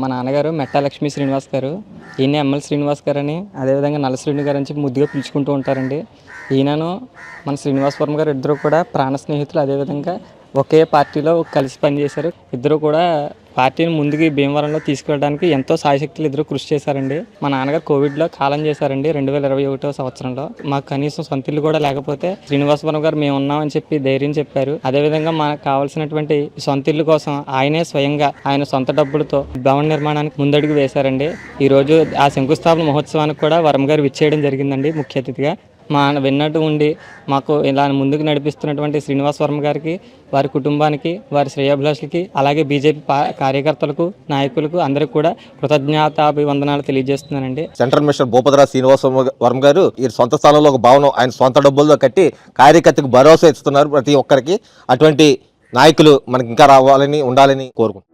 మా నాన్నగారు మెట్టా లక్ష్మీ శ్రీనివాస్ గారు. ఈయన ఎమ్మెల్ శ్రీనివాస్ గారు అని అదేవిధంగా నల్ల శ్రీని గారు అని చెప్పి ముద్దుగా పిలుచుకుంటూ ఉంటారండి. ఈయనను మన శ్రీనివాసపురం గారు ఇద్దరు కూడా ప్రాణ స్నేహితులు అదేవిధంగా ఒకే పార్టీలో కలిసి పనిచేశారు. ఇద్దరు కూడా పార్టీని ముందుకు భీమవరంలో తీసుకెళ్ళడానికి ఎంతో సాయశక్తులు ఇద్దరు కృషి చేశారండి. మా నాన్నగారు కోవిడ్లో కాలం చేశారండి రెండు వేల ఇరవై ఒకటో సంవత్సరంలో. మాకు కనీసం సొంత ఇల్లు కూడా లేకపోతే శ్రీనివాసవరం గారు మేము ఉన్నామని చెప్పి ధైర్యం చెప్పారు. అదేవిధంగా మనకు కావాల్సినటువంటి సొంత ఇల్లు కోసం ఆయనే స్వయంగా ఆయన సొంత డబ్బులతో భవన నిర్మాణానికి ముందడుగు వేశారండి. ఈరోజు ఆ శంకుస్థాపన మహోత్సవానికి కూడా వరం గారు విచ్చేయడం జరిగిందండి ముఖ్య అతిథిగా. మా విన్నట్టు ఉండి మాకు ఇలా ముందుకు నడిపిస్తున్నటువంటి శ్రీనివాస్ వర్మ గారికి వారి కుటుంబానికి వారి శ్రేయాభిలాషులకి అలాగే బీజేపీ కార్యకర్తలకు నాయకులకు అందరికీ కూడా కృతజ్ఞతాభివందనాలు తెలియజేస్తున్నానండి. సెంట్రల్ మినిస్టర్ భూపతిరా శ్రీనివాస వర్మ గారు ఈ సొంత స్థలంలో ఒక భవనం ఆయన సొంత డబ్బులతో కట్టి కార్యకర్తకు భరోసా ఇస్తున్నారు ప్రతి ఒక్కరికి. అటువంటి నాయకులు మనకి ఇంకా రావాలని ఉండాలని కోరుకుంటున్నాను